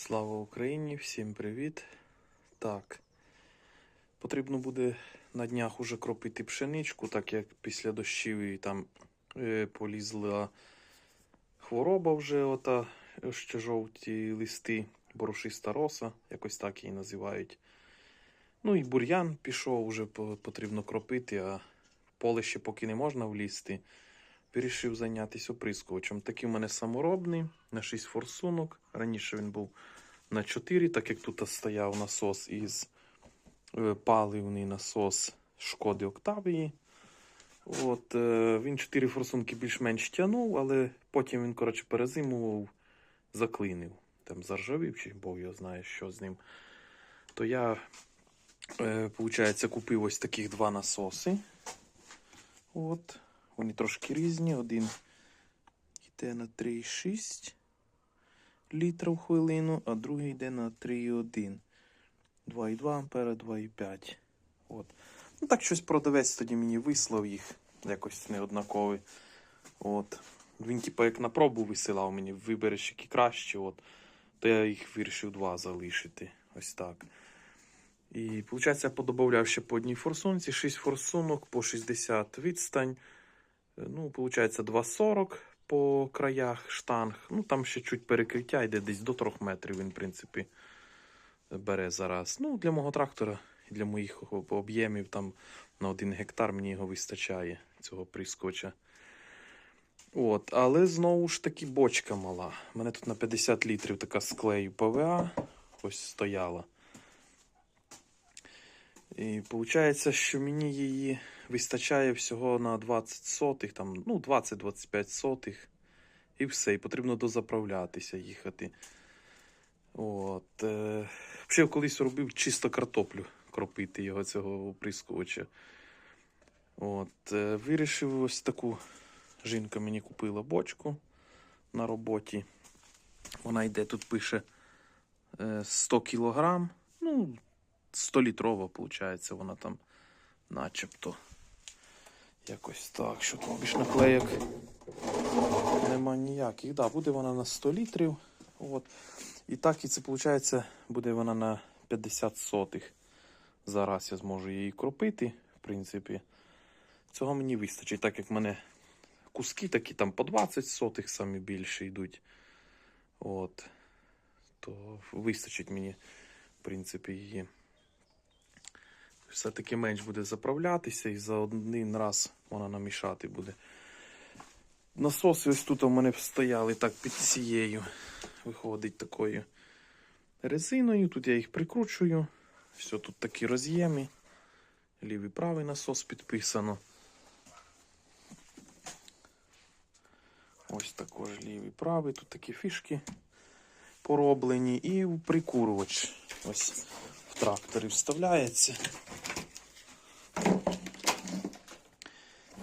Слава Україні! Всім привіт! Так. Потрібно буде на днях уже кропити пшеничку, так як після дощів і там е, полізла хвороба вже, ота ще жовті листи, борошиста роса, якось так її називають. Ну і бур'ян пішов, вже потрібно кропити, а поле ще поки не можна влізти. Вирішив зайнятися оприскувачем. Такий у мене саморобний на 6 форсунок. Раніше він був на 4, так як тут стояв насос із е, паливний насос шкоди Октавії. От, е, він 4 форсунки більш-менш тягнув, але потім він, коротше, перезимував, заклинив. Там заржавів, чи Бог його знає, що з ним. То я, е, виходить, купив ось таких два насоси. От. Вони трошки різні. Один йде на 3,6 літра в хвилину, а другий йде на 3,1. 2,2 ампера, 2,5. От. Ну так щось продавець тоді мені вислав їх якось неоднаковий. От. Він, типу, як на пробу висилав мені, вибереш які краще, от. то я їх вирішив два залишити. Ось так. І, виходить, я подобавляв ще по одній форсунці, 6 форсунок по 60 відстань. Е, Ну, виходить, 2,40 по краях штанг. Ну, там ще чуть перекриття йде десь до 3 метрів він, в принципі, бере зараз. Ну, для мого трактора і для моїх об'ємів там на 1 гектар мені його вистачає, цього прискоча. От, але знову ж таки бочка мала. У мене тут на 50 літрів така склею ПВА ось стояла. І виходить, що мені її вистачає всього на 20 сотих, там, ну, 20-25 сотих. І все, і потрібно дозаправлятися, їхати. От. Е, ще колись робив чисто картоплю кропити його цього оприскувача. От, е, вирішив ось таку. Жінка мені купила бочку на роботі. Вона йде, тут пише е, 100 кілограм. Ну, 100 літрова, виходить, вона там начебто. Якось так, що тут більш наклеєк нема ніяких. Да, буде вона на 100 літрів. От. І так і це виходить, буде вона на 50 сотих. Зараз я зможу її кропити, в принципі. Цього мені вистачить, так як в мене куски такі там по 20 сотих самі більше йдуть. От. То вистачить мені, в принципі, її. Все-таки менш буде заправлятися і за один раз вона намішати буде. Насоси ось тут у мене стояли так під цією. Виходить такою резиною. Тут я їх прикручую. Все, тут такі роз'єми. Лівий правий насос підписано. Ось також лівий правий. Тут такі фішки пороблені. І прикурювач ось тракторі вставляється.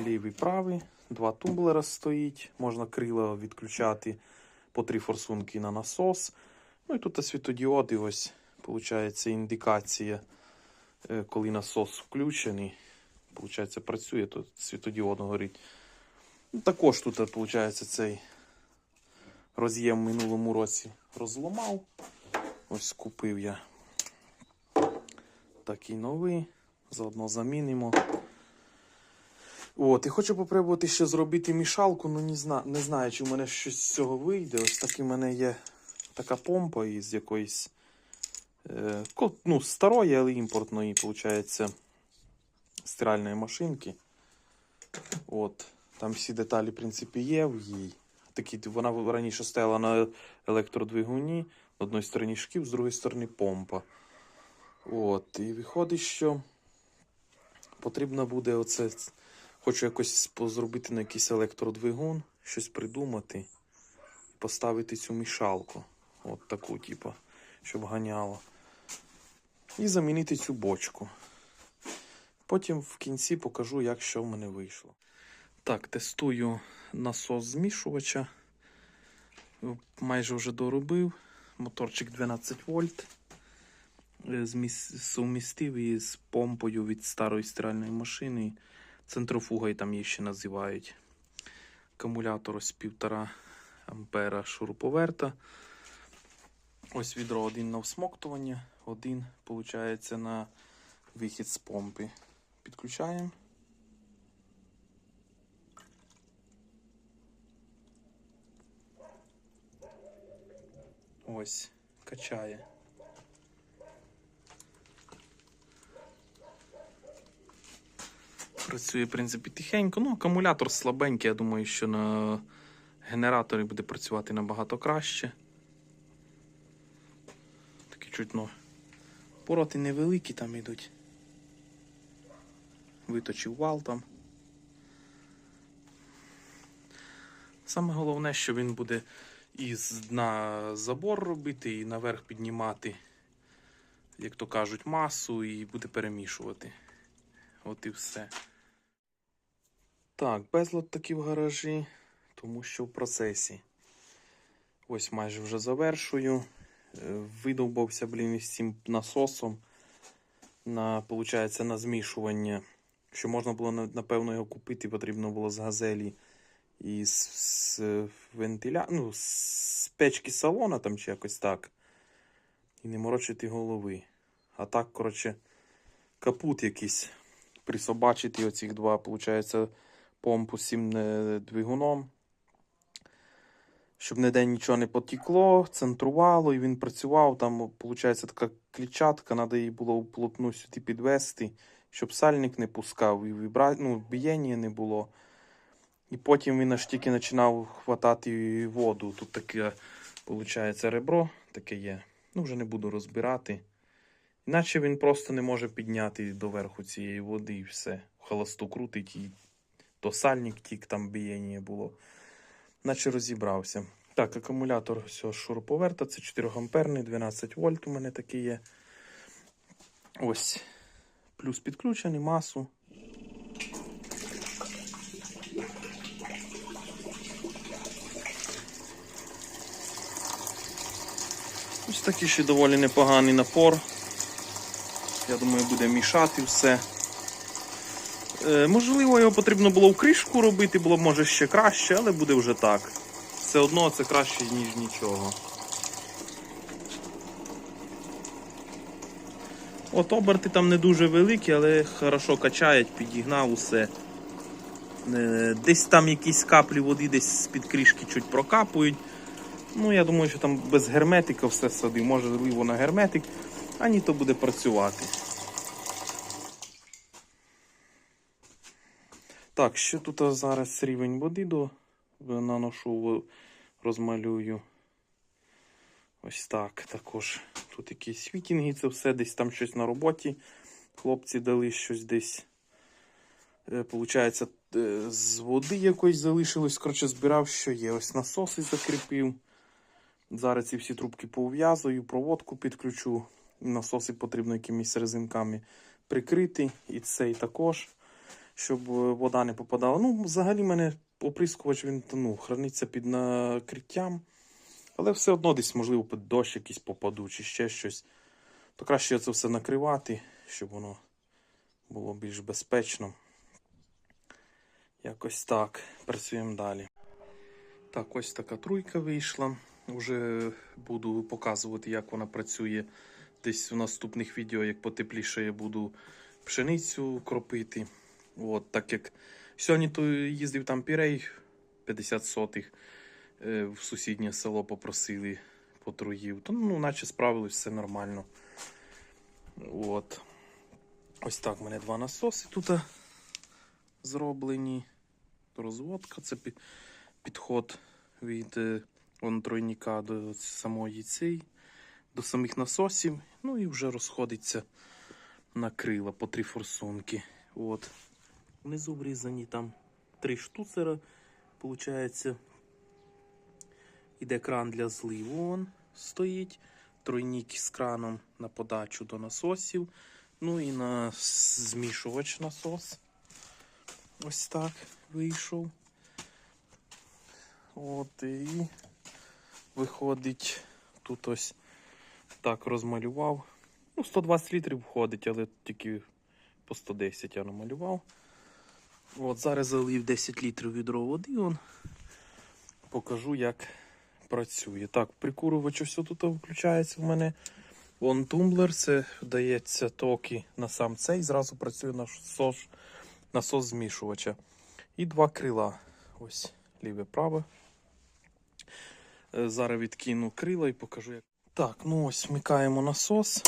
Лівий правий. Два тумблера стоїть. Можна крила відключати по три форсунки на насос. Ну і тут світодіоди, ось, виходить, індикація, е, коли насос включений. Получається, працює, тут світодіод горить. Ну, також тут, виходить, цей роз'єм в минулому році розламав. Ось купив я такий новий. Заодно замінимо. От, і хочу попробувати ще зробити мішалку, ну не, зна, не знаю, чи в мене щось з цього вийде. Ось таки в мене є така помпа із якоїсь е, ну, старої, але імпортної, виходить, стиральної машинки. От, там всі деталі, в принципі, є в їй. Такі, вона раніше стояла на електродвигуні, з одної сторони шків, з другої сторони помпа. От, і виходить, що потрібно буде оце. Хочу якось зробити на якийсь електродвигун, щось придумати, поставити цю мішалку. От таку, типу, щоб ганяло. І замінити цю бочку. Потім в кінці покажу, як що в мене вийшло. Так, тестую насос змішувача. Майже вже доробив. Моторчик 12 вольт. Сумістив із помпою від старої стиральної машини. Центрофугою там її ще називають. Акумулятор ось 1,5 ампера шуруповерта. Ось відро один на всмоктування, один, виходить, на вихід з помпи. Підключаємо. Ось, качає. Працює, в принципі, тихенько. Ну, акумулятор слабенький, я думаю, що на генераторі буде працювати набагато краще. Такі чуть, ну, пороти невеликі там йдуть. Виточив вал там. Саме головне, що він буде із дна забор робити і наверх піднімати, як то кажуть, масу і буде перемішувати. От і все. Так, безлад таки в гаражі, тому що в процесі. Ось майже вже завершую. Е, Видовбався, блін, із цим насосом на, получається, на змішування. Що можна було, напевно, його купити, потрібно було з газелі і з, з вентиля... ну, з печки салона там чи якось так. І не морочити голови. А так, коротше, капут якийсь. Присобачити оцих два, виходить, помпу з е, двигуном. Щоб ніде нічого не потікло, центрувало, і він працював. Там, виходить, така клітчатка, треба її було вплотну сюди підвести, щоб сальник не пускав, і вібра... ну, бієння не було. І потім він аж тільки починав хватати воду. Тут таке, виходить, ребро таке є. Ну, вже не буду розбирати. Іначе він просто не може підняти доверху цієї води і все. Холосту крутить і то сальник тік, там бієння було. Наче розібрався. Так, акумулятор все, шуруповерта, це 4 амперний, 12 вольт у мене такий є. Ось. Плюс підключений, масу. Ось такий ще доволі непоганий напор. Я думаю, буде мішати все. Е, можливо, його потрібно було в кришку робити, було може ще краще, але буде вже так. Все одно це краще, ніж нічого. От оберти там не дуже великі, але хорошо качають, підігнав усе. Е, Десь там якісь каплі води десь з-під кришки чуть прокапують. Ну, я думаю, що там без герметика все садив, можливо на герметик, а ні, то буде працювати. Так, що тут зараз рівень води до наношу, розмалюю. Ось так. Також тут якісь світінги, це все десь там щось на роботі. Хлопці дали щось десь. Е, Получається, е, з води якось залишилось. Коротше, збирав, що є. Ось насоси закріпив. Зараз ці всі трубки пов'язую, проводку підключу. Насоси потрібно якимись резинками прикрити. І цей також, щоб е, вода не попадала. Ну, взагалі, в мене оприскувач він ну, храниться під накриттям. Але все одно десь, можливо, під дощ якийсь попаду чи ще щось. То краще це все накривати, щоб воно було більш безпечно. Якось так. Працюємо далі. Так, ось така труйка вийшла. Уже буду показувати, як вона працює десь в наступних відео, як потепліше я буду пшеницю кропити. От, так як сьогодні то їздив там пірей 50 сотих е, в сусіднє село попросили потруїв. То ну, наче справилось все нормально. От. Ось так в мене два насоси тут е, зроблені. Розводка це підход від е, вон, тройника до самої цей, до самих насосів. Ну і вже розходиться на крила по три форсунки. От. Внизу врізані там три штуцера. Получається, іде кран для зливу. Вон стоїть. Тройник з краном на подачу до насосів. Ну і на змішувач насос. Ось так вийшов. От і виходить, тут ось так розмалював. Ну, 120 літрів входить, але тільки по 110 я намалював. От зараз залив 10 літрів відро води. Он. Покажу, як працює. Так, прикурювач все тут включається в мене. Вон тумблер, це дається токи на сам цей. Зразу працює насос, насос змішувача. І два крила. Ось ліве праве. Е, Зараз відкину крила і покажу як. Так, ну ось вмикаємо насос.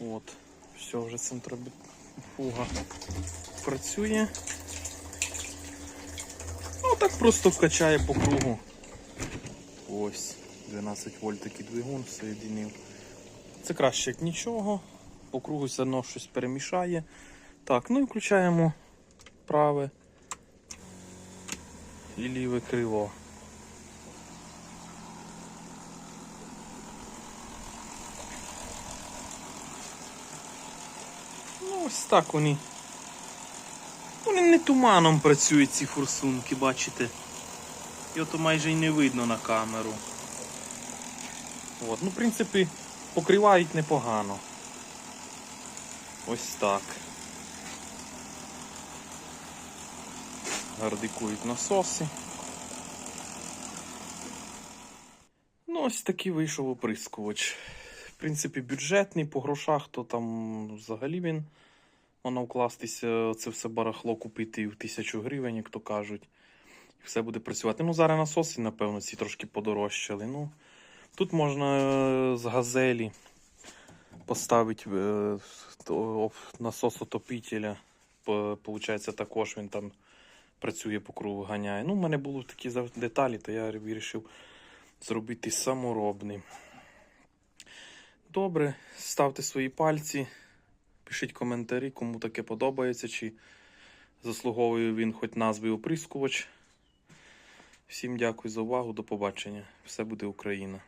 От, все, вже центробіфуга працює. Ну так просто качає по кругу. Ось, 12 вольт такий двигун соєдинив. Це краще як нічого. По кругу все одно щось перемішає. Так, ну і включаємо праве і ліве крило. Ось так вони. Вони не туманом працюють, ці форсунки, бачите. Його то майже й не видно на камеру. От, ну, в принципі, покривають непогано. Ось так. Гардикують насоси. Ну, ось такий вийшов оприскувач. В принципі, бюджетний по грошах, то там взагалі він можна вкластися, це все барахло купити в тисячу гривень, як то кажуть. І все буде працювати. Ну, зараз насоси, напевно, ці трошки подорожчали. Ну, тут можна е, з газелі поставити е, насос отопителя. Получається, також він там працює по кругу ганяє. Ну, у мене були такі деталі, то я вирішив зробити саморобний. Добре, ставте свої пальці, пишіть коментарі, кому таке подобається, чи заслуговує він хоч назви оприскувач. Всім дякую за увагу, до побачення. Все буде Україна.